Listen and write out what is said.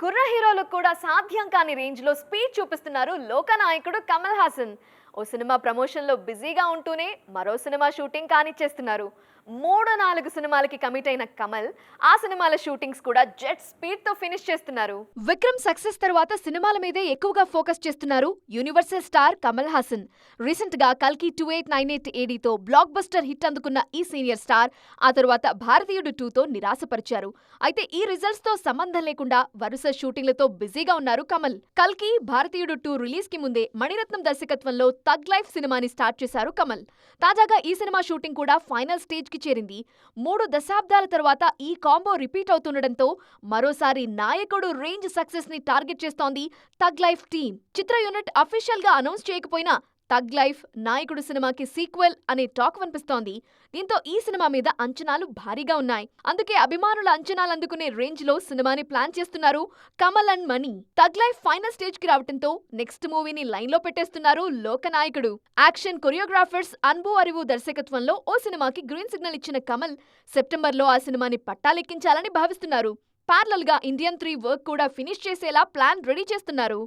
కుర్ర హీరోలకు కూడా సాధ్యం కాని రేంజ్లో స్పీడ్ చూపిస్తున్నారు లోకనాయకుడు కమల్ హాసన్. ఓ సినిమా ప్రమోషన్లో బిజీగా ఉంటూనే మరో సినిమా షూటింగ్ కానిచ్చేస్తున్నారు. మూడు నాలుగు సినిమాలకి కమిట్ అయిన కమల్ ఆ సినిమాల షూటింగ్స్ కూడా జెట్ స్పీడ్తో ఫినిష్ చేస్తున్నారు. విక్రమ్ సక్సెస్ తర్వాత సినిమాల మీదే ఎక్కువగా ఫోకస్ చేస్తున్నారు యూనివర్సల్ స్టార్ కమల్ హాసన్. రీసెంట్గా కల్కి టూ ఎయిట్ నైన్ ఎయిట్ ఏడీతో బ్లాక్ బస్టర్ హిట్ అందుకున్న ఈ సీనియర్ స్టార్ ఆ తర్వాత భారతీయుడు టూతో నిరాశపరిచారు. అయితే ఈ రిజల్ట్స్తో సంబంధం లేకుండా వరుస షూటింగ్లతో బిజీగా ఉన్నారు కమల్. కల్కి భారతీయుడు టూ రిలీజ్కి ముందే మణిరత్నం దర్శకత్వంలో తగ్ లైఫ్ సినిమాని స్టార్ట్ చేశారు కమల్. తాజాగా ఈ సినిమా షూటింగ్ కూడా ఫైనల్ స్టేజ్కి చేరింది. మూడు దశాబ్దాల తర్వాత ఈ కాంబో రిపీట్ అవుతుండటంతో మరోసారి నాయకుడు రేంజ్ సక్సెస్ని టార్గెట్ చేస్తోంది తగ్ లైఫ్ టీమ్. చిత్ర యూనిట్ అఫీషియల్గా అనౌన్స్ చేయకపోయినా తగ్ లైఫ్ నాయకుడు సినిమాకి సీక్వెల్ అనే టాక్ వినిపిస్తోంది. దీంతో ఈ సినిమా మీద అంచనాలు భారీగా ఉన్నాయి. అందుకే అభిమానుల అంచనాలు అందుకునే రేంజ్లో సినిమాని ప్లాన్ చేస్తున్నారు Kamal and Mani thug life final స్టేజ్కి రావడంతో నెక్స్ట్ మూవీని లైన్లో పెట్టేస్తున్నారు లోకనాయకుడు యాక్షన్ కొరియోగ్రాఫర్స్ అన్బు అరివు దర్శకత్వంలో ఓ సినిమాకి గ్రీన్ సిగ్నల్ ఇచ్చిన కమల్ సెప్టెంబర్లో ఆ సినిమాని పట్టాలెక్కించాలని భావిస్తున్నారు. ప్యారలల్గా ఇండియన్ త్రీ వర్క్ కూడా ఫినిష్ చేసేలా ప్లాన్ రెడీ చేస్తున్నారు.